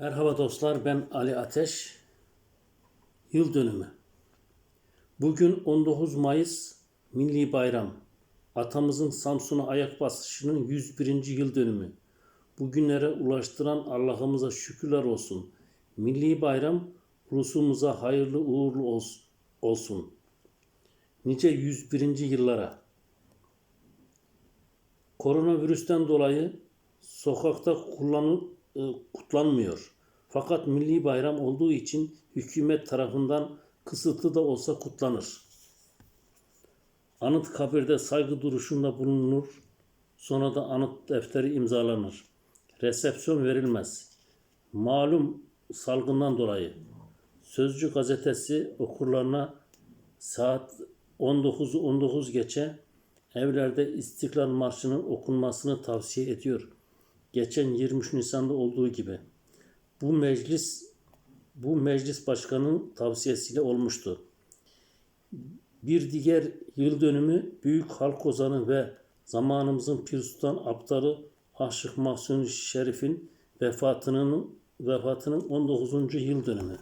Merhaba dostlar, ben Ali Ateş. Yıl dönümü. Bugün 19 Mayıs Milli Bayram. Atamızın Samsun'a ayak basışının 101. yıl dönümü. Bugünlere ulaştıran Allah'ımıza şükürler olsun. Milli Bayram ulusumuza hayırlı uğurlu ols- olsun. Nice 101. yıllara. Koronavirüsten dolayı sokakta kullanı, e, kutlanmıyor. Fakat milli bayram olduğu için hükümet tarafından kısıtlı da olsa kutlanır. Anıt kabirde saygı duruşunda bulunur. Sonra da anıt defteri imzalanır. Resepsiyon verilmez. Malum salgından dolayı Sözcü gazetesi okurlarına saat 19'u 19 geçe evlerde İstiklal Marşı'nın okunmasını tavsiye ediyor. Geçen 23 Nisan'da olduğu gibi. Bu meclis bu meclis başkanının tavsiyesiyle olmuştu. Bir diğer yıl dönümü büyük halk ozanı ve zamanımızın Pir Sultan Abdalı Aşık Mahsuni Şerif'in vefatının vefatının 19. yıl dönümü.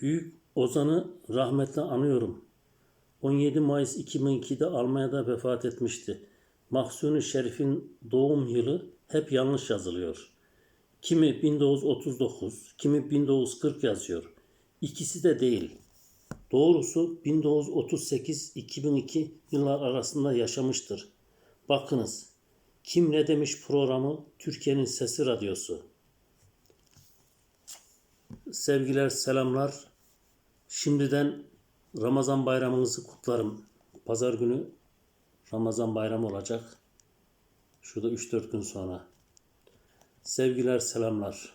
Büyük Ozan'ı rahmetle anıyorum. 17 Mayıs 2002'de Almanya'da vefat etmişti. Mahsuni Şerif'in doğum yılı hep yanlış yazılıyor. Kimi 1939, kimi 1940 yazıyor. İkisi de değil. Doğrusu 1938-2002 yıllar arasında yaşamıştır. Bakınız, kim ne demiş programı Türkiye'nin Sesi Radyosu. Sevgiler, selamlar. Şimdiden Ramazan bayramınızı kutlarım. Pazar günü Ramazan bayramı olacak. Şurada 3-4 gün sonra. Sevgiler, selamlar.